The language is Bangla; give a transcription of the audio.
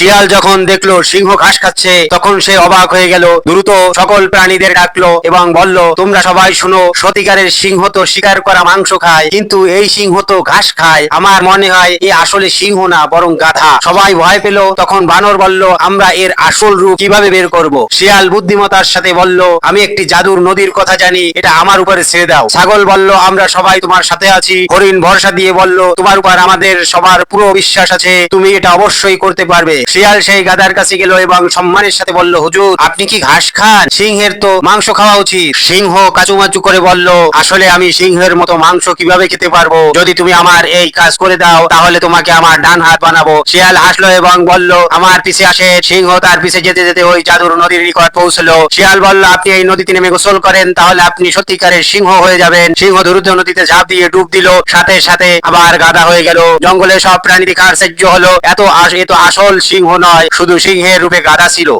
শিয়াল যখন দেখল, সিংহ ঘাস খাচ্ছে, তখন সে অবাক হয়ে গেল। দ্রুত সকল প্রাণীদের ডাকলো এবং বলল, তোমরা সবাই শুনো সত্যিকারের সিংহ তো শিকার করা মাংস খায়, কিন্তু এই সিংহ তো ঘাস খায়। আমার মনে হয় এ আসলে সিংহ না, বরং গাধা। সবাই ভয় পেল। তখন বানর বলল, আমরা এর আসল রূপ কীভাবে বের করব? শিয়াল বুদ্ধিমতার সাথে বলল, আমি একটি জাদুর নদীর কথা জানি, এটা আমার উপরে ছেড়ে দাও। ছাগল বলল, আমরা সবাই তোমার সাথে আছি। হরিণ ভরসা দিয়ে বলল, তোমার উপর আমাদের সবার পুরো বিশ্বাস আছে, তুমি এটা অবশ্যই করতে পারবে। শিয়াল সেই গাদার কাছে গেল এবং সম্মানের সাথে বলল, হুজুর, আপনি কি ঘাস খান? সিংহের তো মাংস খাওয়া উচিত। সিংহ কাচুমাচু করে বলল, আসলে আমি সিংহের মতো মাংস কীভাবে খেতে পারব? যদি তুমি আমার এই কাজ করে দাও, তাহলে তোমাকে আমার ডান হাত বানাবো। শিয়াল হাসলো এবং বলল, আমার পিছে আসে। সিংহ তার পিছে যেতে যেতে ওই জাদুর নদীর নিকট পৌঁছলো। শিয়াল বলল, আপনি এই নদীতে নেমে গোসল করেন, তাহলে আপনি সত্যিকারের সিংহ হয়ে যাবেন। সিংহ দ্রুত নদীতে ঝাঁপ দিয়ে ডুব দিল। সাথে সাথে আবার গাদা হয়ে গেল। জঙ্গলে সব প্রাণী দেখার আশ্চর্য হলো। এত আস- এ আসল সিংহ নয় শুধু সিংহের রূপে গাধা ছিল।